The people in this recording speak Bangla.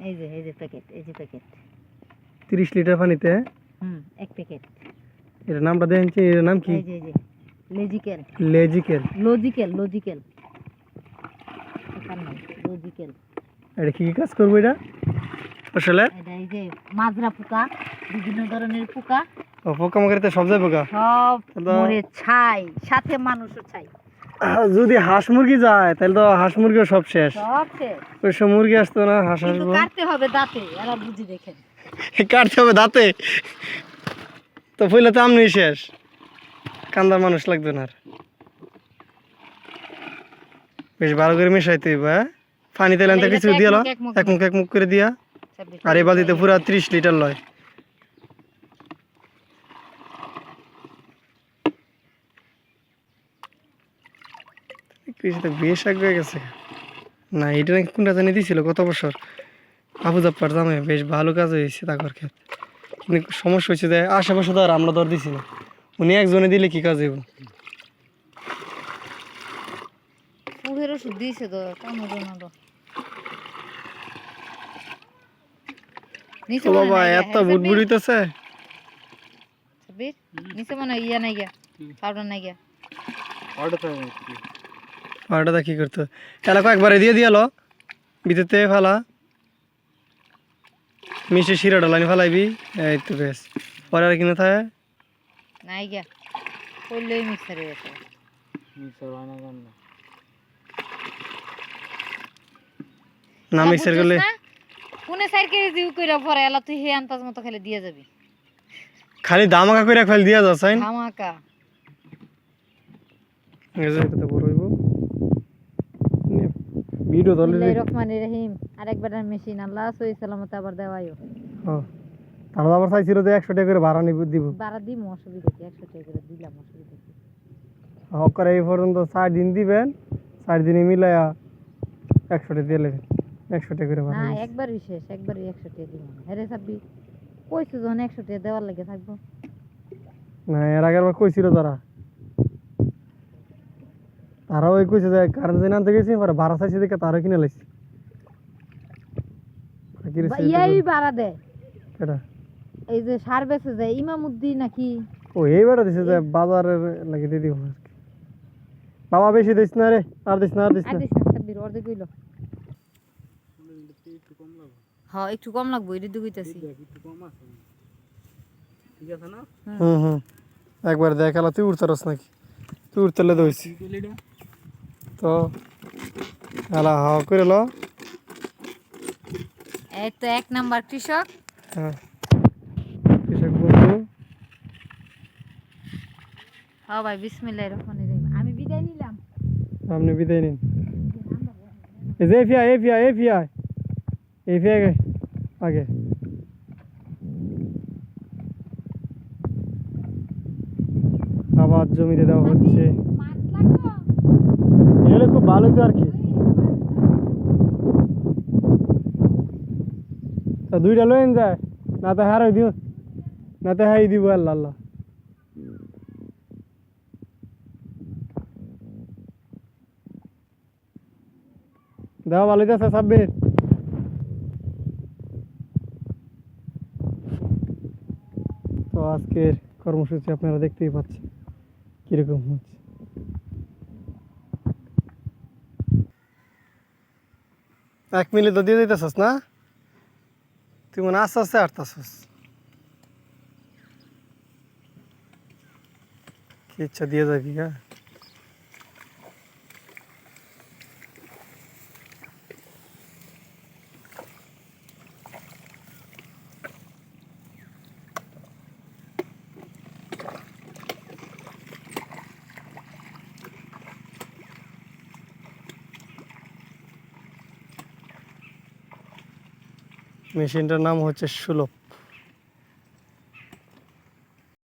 এই যে এই যে প্যাকেট এই যে প্যাকেট তিরিশ লিটার পানিতে হুম এক প্যাকেট এটার নামটা দেখছি এটার নাম কি? এই যে এই যে logical logical logical logical logical এটা কি কি কাজ করব এটা? আসলে এটা এই যে মাজরা পোকা বিভিন্ন ধরনের পোকা। ও, পোকামাকড়িতে সব যায় পোকা? সব মরে ছাই সাথে মানুষও ছাই। যদি হাঁস মুরগি যায় তাহলে তো হাঁস মুরগিও সব শেষ। ওই সব মুরগি আসতো না হাঁস আসব। কাটতে হবে দাঁতে এরা বুঝি দেখেন। কাটতে হবে দাঁতে। তো পইলে তো আমনি শেষ। কান্দার মানুষ লাগবে না আর। বেশ ভালো করে মিশাইতে হইব হ্যাঁ? পানি তেলেন তো কিছু দিয়ে এক মুখ। এক মুখ। করে দিয়া। আর এই বালতিতে পুরা ত্রিশ লিটার লয়। কৃষিতে বেশ আগে হয়ে গেছে। না এটা নাকি কোনটা জানি দিছিল কত বছর। আবু জাপ্পার দামে বেশ ভালো কাজ হয়েছে তাকর ক্ষেত কিন্তু সমস্যা হয়েছে যে আশেপাশে তো আর আমরা দর দিছি না। উনি একজনে দিলে কি কাজ হইব? ওষুধ দিয়েছে তো কামড় বাবা এত হ্যাঁ, বুটবুট হইতেছে। নিচে মনে ইয়া নাই গিয়া পাউডার নাই গিয়া পাউডারটা কি করতো। এলাকা একবারে দিয়ে দিয়ালো। ভিতরতে ফেলা। মিশে শিরা ডলানি ফেলাইবি। এই তো বেশ। পরে আর কিনে থাকে? নাই গিয়া। করলেই মিক্সার হয়ে গেছে। না মিক্সার করলে কোনে সাইড কেজি দিউ কইরা পরে এলা তুই হে আন্তাজ মতো খালি দিয়ে যাবি। খালি দামাকা করে ফেল দিয়া যাচ্ছেন ধামাকা। ভিডিও রহমানির রহিম। আরেকবার মেশিন আল্লাহ সহি সালামত আবার দেওয়াইও তাহলে আবার চাইছিল যে একশো টাকা করে ভাড়া নিব দিব। বারা দিম অসুবিধা কি? একশো টাকা করে দিলাম অসুবিধা কি? হক করে এই পর্যন্ত চার দিন দিবেন চার দিনে মিলাইয়া একশো টাকা দিয়ে নেবেন একশো টাকা করে ভাড়া না নিবেন। একবারই শেষ একবারই একশো টাকা কইছো যখন একশো টাকা দেওয়ার লাগে থাকব। না এর আগে আবার কইছিল তারা। তারাও ওই কইছে যে কারেন্ট আনতে গেছি পরে ভাড়া চাইছে দেখে তারও কিনে লাইছি। ইয়াই দেয় এটা এই যে সার বেচে যায় ইমামুদ্দিন নাকি? ও এই বেটা দিছে যে বাজারের লাগে দিয়ে দিব বাবা বেশি দিস না রে আর দিস না আর দিস আর না দিস না সাব্বির অর্ধেক কইলো হ্যাঁ একটু কম লাগবো এটা দিয়ে কইতাছি। হুম হুম। একবার দেখালা তুই উঠতে নাকি? তুই উঠতে দইছি তো এলা হ করে লো। এই তো এক নাম্বার কৃষক। হ্যাঁ। কৃষক বন্ধু। হ্যাঁ ভাই বিসমিল্লাহ রহমানির রহিম। আমি বিদায় নিলাম। আপনি বিদায় নিন। এই যে এফিয়া এফিয়া এফিয়া এফিয়া আগে আবার জমিতে দেওয়া হচ্ছে। এগুলো খুব ভালোই তো আর কি। তা দুইটা লইন যায় না তো হারাই দিও না তো হাই দিব আল্লাহ আল্লাহ। ভালোই আছে সাব্বির তো আজকের কর্মসূচি আপনারা দেখতেই পাচ্ছেন, কীরকম হচ্ছে। এক মিনিট তো দিয়ে দিতেছস, না? তুই মনে আস্তে আস্তে হাঁটতেছস। কি ইচ্ছা, দিয়ে যাবি হ্যাঁ? মেশিনটার নাম হচ্ছে সুলভ।